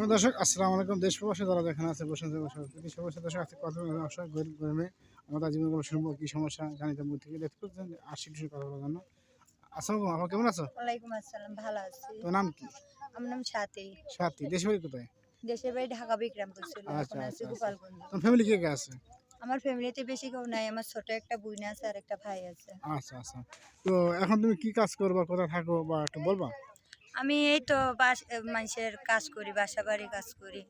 দর্শক আসসালামু আলাইকুম। দেশ প্রবাসী যারা যেখানে আছে বসে প্রবাসী দর্শক আজকে কথা গরিব গরমে আমাদের জীবনগুলো শুনব কি সমস্যা জানিতে মুখ থেকে দেখতে পাচ্ছেন আসি টুসি কথা বলার জন্য। আসসালামু আলাইকুম কেমন আছো? ওয়ালাইকুম আসসালাম ভালো আছি। তোর নাম কি? আমার নাম সাথী। সাথী দেশ বাড়ি কোথায়? দেশের বাড়ি ঢাকা বিক্রমপুর ছিল আচ্ছা, আছি। গোপালগঞ্জ। তোর ফ্যামিলি কে কে আছে? আমার ফ্যামিলিতে বেশি কেউ নাই আমার ছোট একটা বোন আছে আর একটা ভাই আছে। আচ্ছা আচ্ছা। তো এখন তুমি কি কাজ করবা কোথায় থাকো বা একটু বলবা? আমি এই তো বাস মানুষের কাজ করি বাসা বাড়ি কাজ করি।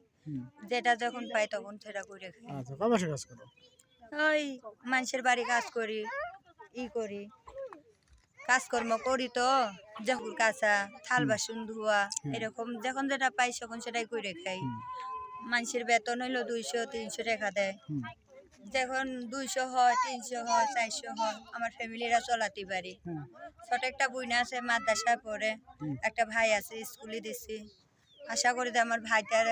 যেটা যখন পাই তখন সেটা করে খাই। আচ্ছা কয় মাসে কাজ করো? ওই মানুষের বাড়ি কাজ করি ই করি। কাজকর্ম করি তো যখন কাঁচা থাল বাসন ধোয়া এরকম যখন যেটা পাই তখন সেটাই করে খাই। মানুষের বেতন হইল দুইশো তিনশো টাকা দেয়। যখন দুইশো হয় তিনশো হয় চারশো হয় আমার ফ্যামিলিরা চলাতে পারি। ছোট একটা বইনা আছে মাদ্রাসায় পড়ে একটা ভাই আছে স্কুলে দিছি। আশা করি যে আমার ভাইটার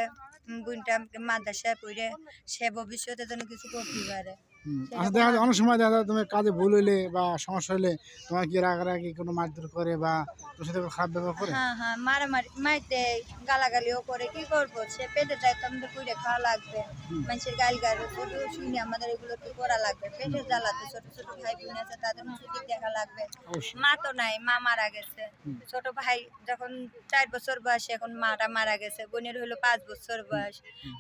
বোনটা মাদ্রাসায় পড়ে সে ভবিষ্যতে যেন কিছু করতে পারে। আচ্ছা দেখা যায় অনেক সময় দেখা যায় তুমি কাজে ভুল হইলে বা সমস্যা হইলে তোমার কি রাগারাগি কোনো মারধর করে বা তোর সাথে কোনো খারাপ ব্যবহার করে? হ্যাঁ হ্যাঁ মারামারি মাইতে গালাগালিও করে কি করব? সে পেটে যায় তো আমাদের পুড়ে খাওয়া লাগবে। মানুষের গাল গাল শুনে আমাদের এগুলো তো করা লাগবে। পেটে জ্বালাতে ছোট ছোট ভাই বোন আছে তাদের মুখে দেখা লাগবে? মা তো নাই মা মারা গেছে। ছোট ভাই যখন চার বছর বয়স এখন মাটা মারা গেছে বোনের হলো পাঁচ বছর বয়স।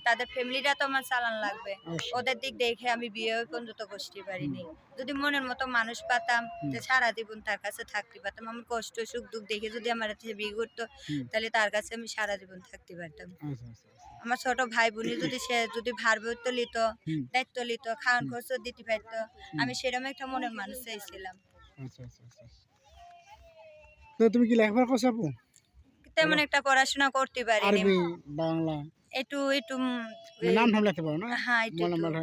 তাদের ফ্যামিলিটা তো আমার চালান লাগবে। ওদের দিক দেখে আমি বিয়ে পর্যন্ত বসতে পারিনি যদি মনের মতো মানুষ পাতাম। যে সারা জীবন তার কাছে থাকতে পারতাম আমার কষ্ট সুখ দুঃখ দেখে যদি আমার কাছে বিয়ে করতো তাহলে তার কাছে আমি সারা জীবন থাকতে পারতাম। আচ্ছা আচ্ছা আচ্ছা। আমার ছোট ভাই বোনই যদি সে যদি ভার বইত্ব লিত দায়িত্ব লিত খাওয়ান খরচ দিতে পারতো আমি সেরকম একটা মনের মানুষ চাইছিলাম। তুমি কি লেখাপড়া করছ আপু? তেমন একটা পড়াশোনা করতে পারিনি। বাংলা একটু একটু নাম পারো না? হ্যাঁ একটু নাম পারো না?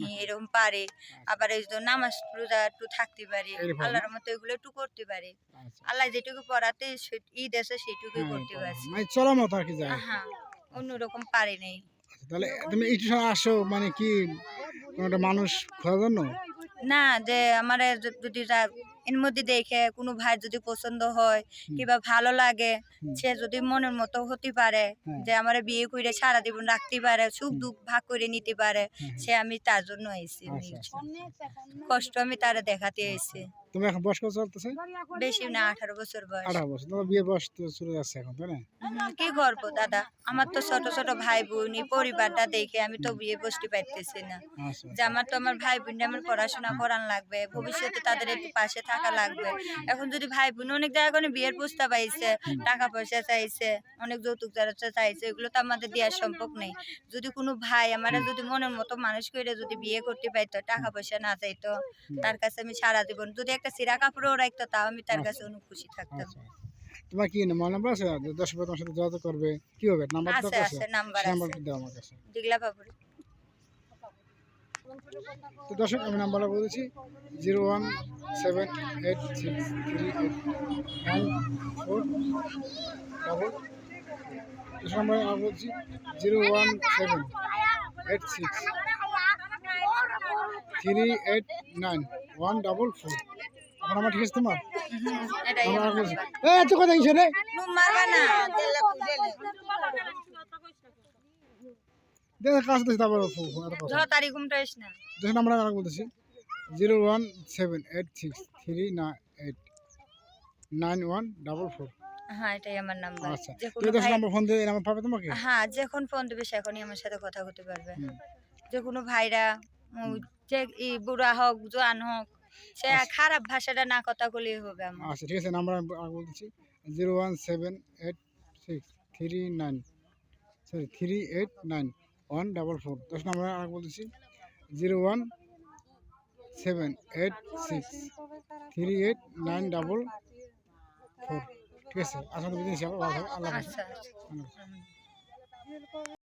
হ্যাঁ, এরকম পারে। আবার এই যে নামাজ রোজা একটু থাকতে পারি। আল্লাহর মতো এগুলো একটু করতে পারি। আচ্ছা। আল্লাহ যেটুকু পড়াতে ঈদ আছে সেটুকুই হ্যাঁ, করতে পারো। পারছি। মানে চলা মতো আর কি যায় হ্যাঁ অন্যরকম পারি নেই। আচ্ছা, তাহলে তুমি একটু আসো মানে কি কোনো মানুষ খোঁজার জন্য? না যে আমার যদি যা- এর মধ্যে দেখে কোনো ভাই যদি পছন্দ হয় কিবা ভালো লাগে সে যদি মনের মতো হতে পারে হ্যাঁ। যে আমার বিয়ে করে সারা জীবন রাখতে পারে সুখ দুঃখ ভাগ করে নিতে পারে সে আমি তার জন্য এসেছি আচ্ছা, আচ্ছা। কষ্ট আমি তারা দেখাতে এসেছি তুমি এখন বয়স কত চলতেছে বেশি না আঠারো বছর বয়স। আঠারো বছর তোমার বিয়ে বয়স তো শুরু যাচ্ছে এখন তাই না? কি করব দাদা? আমার তো ছোট ছোট ভাই বোন এই পরিবারটা দেখে আমি তো বিয়ে বসতে পারতেছি না। আচ্ছা। যে আমার তো আমার ভাই বোন আমার পড়াশোনা করান লাগবে ভবিষ্যতে তাদের একটু পাশে থাকা লাগবে। এখন যদি ভাই বোন অনেক জায়গায় কোনো বিয়ের প্রস্তাব আইছে টাকা পয়সা চাইছে অনেক যৌতুক যারা চাইছে এগুলো তো আমাদের দেওয়ার সম্ভব নেই। যদি কোনো ভাই আমার যদি মনের মতো মানুষ করে যদি বিয়ে করতে পাইতো টাকা পয়সা না চাইতো তার কাছে আমি সারা জীবন যদি একটা সিরা কাপড়ও রাখতো তাও আমি তার কাছে অনেক খুশি থাকতাম। আচ্ছা তোমার কি মোবাইল নাম্বার আছে? দশ তোমার সাথে যোগাযোগ করবে। কি হবে? নাম্বার তো আছে? আছে নাম্বার নাম্বার দাও আমার কাছে। দিগলা তো দর্শক আমি নাম্বারটা বলেছি zero one seven eight six three eight nine four double number আমি বলছি zero one seven eight six three eight nine one double four আমার ঠিক আছে তোমার? আমার আমার আর এত কথা কিসে রে? নু মারবা না দেখে কাজ তারপর না। দশ নাম্বার আমি বলতেছি। Zero one seven eight six three eight. Nine one double four. হ্যাঁ এটাই আমার নাম্বার। আচ্ছা। নাম্বার ফোন দিয়ে নাম্বার পাবে তোমাকে? হ্যাঁ যখন ফোন দেবে সেখনই আমার সাথে কথা বলতে পারবে। যে কোনো ভাইরা যে বুড়া হোক জোয়ান হোক সে আচ্ছা। খারাপ ভাষাটা না কথা বলেই হবে আমার। আচ্ছা ঠিক আছে নাম্বার আমি আগে বলতেছি zero one seven eight six three nine sorry three eight nine one double four. দশ নাম্বার আগে বলতেছি। Zero one seven eight six three eight nine double four. ঠিক আছে আসলে বুঝেছি আল্লাহ হাফেজ। আল্লাহ